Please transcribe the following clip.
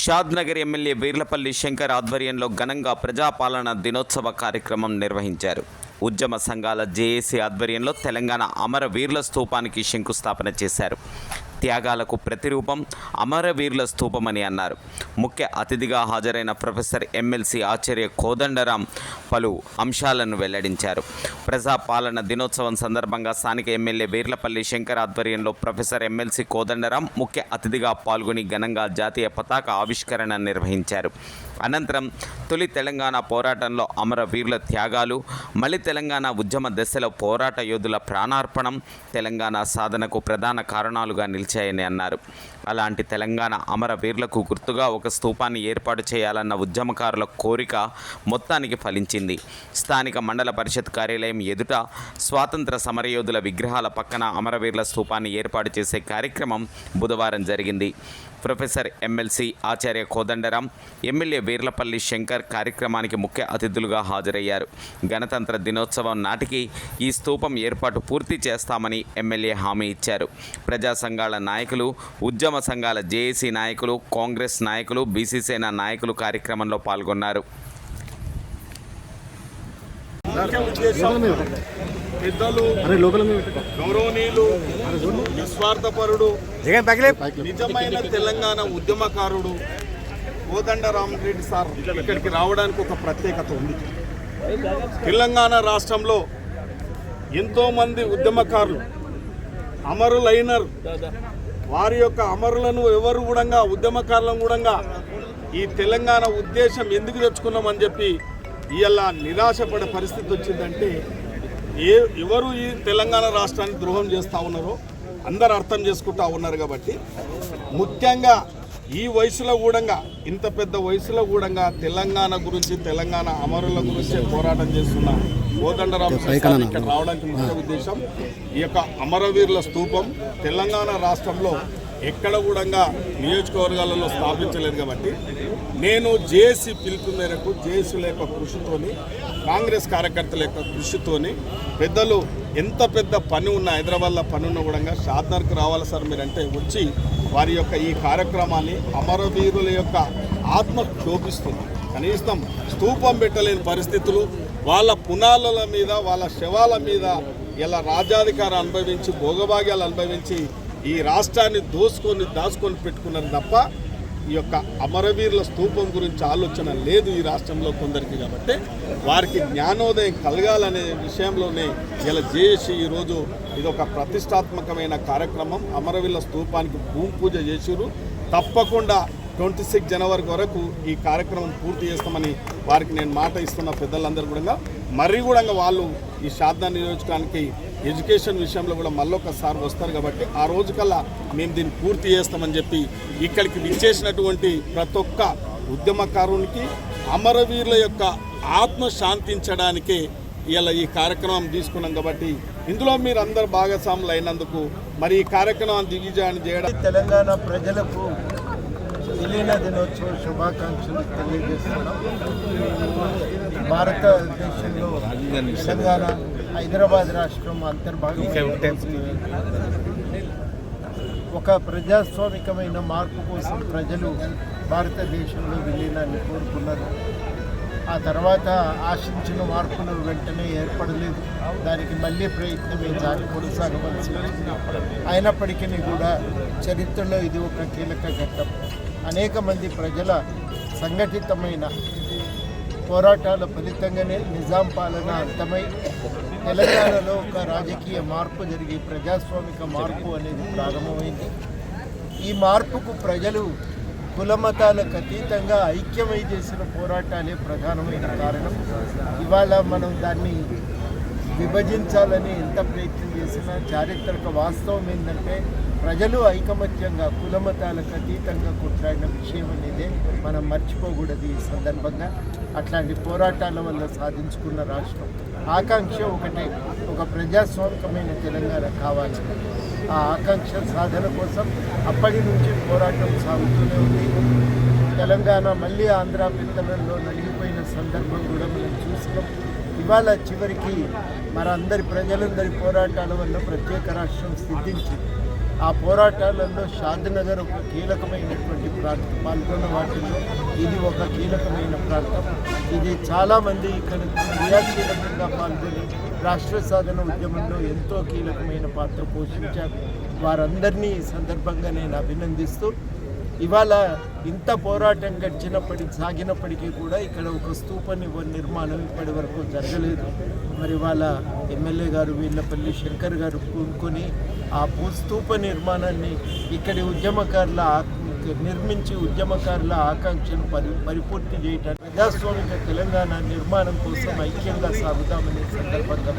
Shadnagar MLA Veerlapalli Shankar ఆధ్వర్యంలో ఘనంగా ప్రజాపాలన దినోత్సవ కార్యక్రమం నిర్వహించారు. ఉద్యమ సంఘాల జేఏసీ ఆధ్వర్యంలో తెలంగాణ అమర వీర్ల స్థూపానికి శంకుస్థాపన చేశారు. త్యాగాలకు ప్రతిరూపం అమరవీరుల స్తూపమని అన్నారు. ముఖ్య అతిథిగా హాజరైన ప్రొఫెసర్ ఎమ్మెల్సీ ఆచార్య కోదండరాం పలు అంశాలను వెల్లడించారు. ప్రజాపాలన దినోత్సవం సందర్భంగా స్థానిక ఎమ్మెల్యే వీర్లపల్లి శంకర్ ఆధ్వర్యంలో ప్రొఫెసర్ ఎమ్మెల్సీ కోదండరాం ముఖ్య అతిథిగా పాల్గొని ఘనంగా జాతీయ పతాక ఆవిష్కరణ నిర్వహించారు. అనంతరం తొలి తెలంగాణ పోరాటంలో అమరవీరుల త్యాగాలు మలి తెలంగాణ ఉద్యమ దశలో పోరాట యోధుల ప్రాణార్పణం తెలంగాణ సాధనకు ప్రధాన కారణాలుగా నిలిచి నిలిచాయని అన్నారు. అలాంటి తెలంగాణ అమరవీరులకు గుర్తుగా ఒక స్థూపాన్ని ఏర్పాటు చేయాలన్న ఉద్యమకారుల కోరిక మొత్తానికి ఫలించింది. స్థానిక మండల పరిషత్ కార్యాలయం ఎదుట స్వాతంత్ర సమరయోధుల విగ్రహాల పక్కన అమరవీరుల స్థూపాన్ని ఏర్పాటు చేసే కార్యక్రమం బుధవారం జరిగింది. Professor MLC Acharya Kodandaram MLA Veerlapalli Shankar కార్యక్రమానికి ముఖ్య అతిథులుగా హాజరయ్యారు. గణతంత్ర దినోత్సవం నాటికి ఈ స్తూపం ఏర్పాటు పూర్తి చేస్తామని ఎమ్మెల్యే హామీ ఇచ్చారు. ప్రజా సంఘాల నాయకులు ఉద్యమ సంఘాల జేఏసీ నాయకులు కాంగ్రెస్ నాయకులు బీసీసేన నాయకులు కార్యక్రమంలో పాల్గొన్నారు. పెద్దలు. గౌరవనీయులు నిస్వార్థపరుడు నిజమైన తెలంగాణ ఉద్యమకారుడు కోదండ రామరెడ్డి సార్ ఇక్కడికి రావడానికి ఒక ప్రత్యేకత ఉంది. తెలంగాణ రాష్ట్రంలో ఎంతోమంది ఉద్యమకారులు అమరులైనరు. వారి యొక్క అమరులను ఎవరు కూడా ఉద్యమకారులను కూడా ఈ తెలంగాణ ఉద్దేశం ఎందుకు తెచ్చుకున్నామని చెప్పి ఇవాళ నిరాశపడే పరిస్థితి వచ్చిందంటే ఏ ఎవరు ఈ తెలంగాణ రాష్ట్రాన్ని ద్రోహం చేస్తూ ఉన్నారో అందరు అర్థం చేసుకుంటా ఉన్నారు కాబట్టి ముఖ్యంగా ఈ వయసులో కూడా ఇంత పెద్ద వయసులో కూడా తెలంగాణ గురించి తెలంగాణ అమరుల గురించి పోరాటం చేస్తున్న కోదండరాం ప్రసాద్ ఇక్కడ రావడానికి ముఖ్య ఉద్దేశం ఈ యొక్క అమరవీరుల స్తూపం తెలంగాణ రాష్ట్రంలో ఎక్కడ కూడా నియోజకవర్గాలలో స్థాపించలేదు కాబట్టి నేను జేఏసీ పిలుపు మేరకు జేఏసీల యొక్క కృషితోని కాంగ్రెస్ కార్యకర్తల యొక్క కృషితోని పెద్దలు ఎంత పెద్ద పని ఉన్న హైదరాబాద్లో పని ఉన్న కూడా షాద్నర్కి రావాలి సార్ మీరంటే వచ్చి వారి యొక్క ఈ కార్యక్రమాన్ని అమరవీరుల యొక్క ఆత్మ క్షోభిస్తుంది. కనీసం స్తూపం పెట్టలేని పరిస్థితులు వాళ్ళ పునాల మీద వాళ్ళ శవాల మీద ఇలా రాజ్యాధికారం అనుభవించి భోగభాగ్యాలు అనుభవించి ఈ రాష్ట్రాన్ని దోసుకొని దాచుకొని పెట్టుకున్నారు తప్ప ఈ యొక్క అమరవీరుల స్థూపం గురించి ఆలోచన లేదు ఈ రాష్ట్రంలో కొందరికి కాబట్టి. వారికి జ్ఞానోదయం కలగాలనే విషయంలోనే ఇలా చేసి ఈరోజు ఇది ఒక ప్రతిష్టాత్మకమైన కార్యక్రమం. అమరవీరుల స్థూపానికి భూమి పూజ చేసిరు తప్పకుండా ట్వంటీ సిక్స్ జనవరి వరకు ఈ కార్యక్రమం పూర్తి చేస్తామని వారికి నేను మాట ఇస్తున్న పెద్దలందరూ కూడా. మరీ కూడా వాళ్ళు ఈ శారదా నియోజకానికి ఎడ్యుకేషన్ విషయంలో కూడా మళ్ళొకసారి వస్తారు కాబట్టి ఆ రోజు కల్లా మేము దీన్ని పూర్తి చేస్తామని చెప్పి ఇక్కడికి విచ్చేసినటువంటి ప్రతి ఒక్క ఉద్యమకారునికి అమరవీరుల యొక్క ఆత్మ శాంతించడానికే ఇలా ఈ కార్యక్రమం తీసుకున్నాం కాబట్టి ఇందులో మీరు అందరు భాగస్వాములు అయినందుకు మరి ఈ కార్యక్రమాన్ని దిగ్విజయాన్ని చేయడం తెలంగాణ ప్రజలకు విలీన దినోత్సవ శుభాకాంక్షలు తెలియజేస్తున్నాం. భారతదేశంలో తెలంగాణ హైదరాబాద్ రాష్ట్రం అంతర్భాగం ఒక ప్రజాస్వామికమైన మార్పు కోసం ప్రజలు భారతదేశంలో విలీనాన్ని కోరుకున్నారు. ఆ తర్వాత ఆశించిన మార్పులు వెంటనే ఏర్పడలేదు. దానికి మళ్ళీ ప్రయత్నమే జారి కొనసాగవలసి అయినప్పటికీ కూడా చరిత్రలో ఇది ఒక కీలక ఘట్టం. అనేక మంది ప్రజల సంఘటితమైన పోరాటాల ఫలితంగానే నిజాం పాలన అంతమై తెలంగాణలో ఒక రాజకీయ మార్పు జరిగి ప్రజాస్వామిక మార్పు అనేది ప్రారంభమైంది. ఈ మార్పుకు ప్రజలు కులమతాలకు అతీతంగా ఐక్యమై చేసిన పోరాటాలే ప్రధానమైన కారణం. ఇవాళ మనం దాన్ని విభజించాలని ఎంత ప్రయత్నం చేసినా చారిత్రక వాస్తవం ఏంటంటే ప్రజలు ఐకమత్యంగా కులమతాలకు అతీతంగా కొట్లాడిన విషయం అనేది మనం మర్చిపోకూడదు ఈ సందర్భంగా. అట్లాంటి పోరాటాల వల్ల సాధించుకున్న రాష్ట్రం. ఆకాంక్ష ఒకటే ఒక ప్రజాస్వామికమైన తెలంగాణ కావాలి. ఆ ఆకాంక్ష సాధన కోసం అప్పటి నుంచి పోరాటం సాగుతూనే ఉంది. తెలంగాణ మళ్ళీ ఆంధ్ర పెత్తనంలో నలిగిపోయిన సందర్భం కూడా మనం చూసినాం. ఇవాళ చివరికి మనందరి ప్రజలందరి పోరాటాల వల్ల ప్రత్యేక రాష్ట్రం సిద్ధించింది. ఆ పోరాటాలలో షాద్నగర్ ఒక కీలకమైనటువంటి ప్రాంతం పాల్గొన్న వాటిలో ఇది ఒక కీలకమైన ప్రాంతం. ఇది చాలామంది ఇక్కడ క్రియాశీలకంగా పాల్గొని రాష్ట్ర సాధన ఉద్యమంలో ఎంతో కీలకమైన పాత్ర పోషించారు. వారందరినీ ఈ సందర్భంగా నేను అభినందిస్తూ ఇవాళ ఇంత పోరాటం గడిచినప్పటి సాగినప్పటికీ కూడా ఇక్కడ ఒక స్తూప నిర్మాణం ఇప్పటి వరకు జరగలేదు. మరి ఇవాళ ఎమ్మెల్యే గారు వీళ్ళపల్లి శంకర్ గారు కూనుకొని ఆ స్థూప స్తూప నిర్మాణాన్ని ఇక్కడి ఉద్యమకారుల నిర్మించి ఉద్యమకారుల ఆకాంక్షను పరి పరిపూర్తి చేయటానికి ప్రజాస్వామిక తెలంగాణ నిర్మాణం కోసం ఐక్యంగా సాగుతామనే సందర్భంగా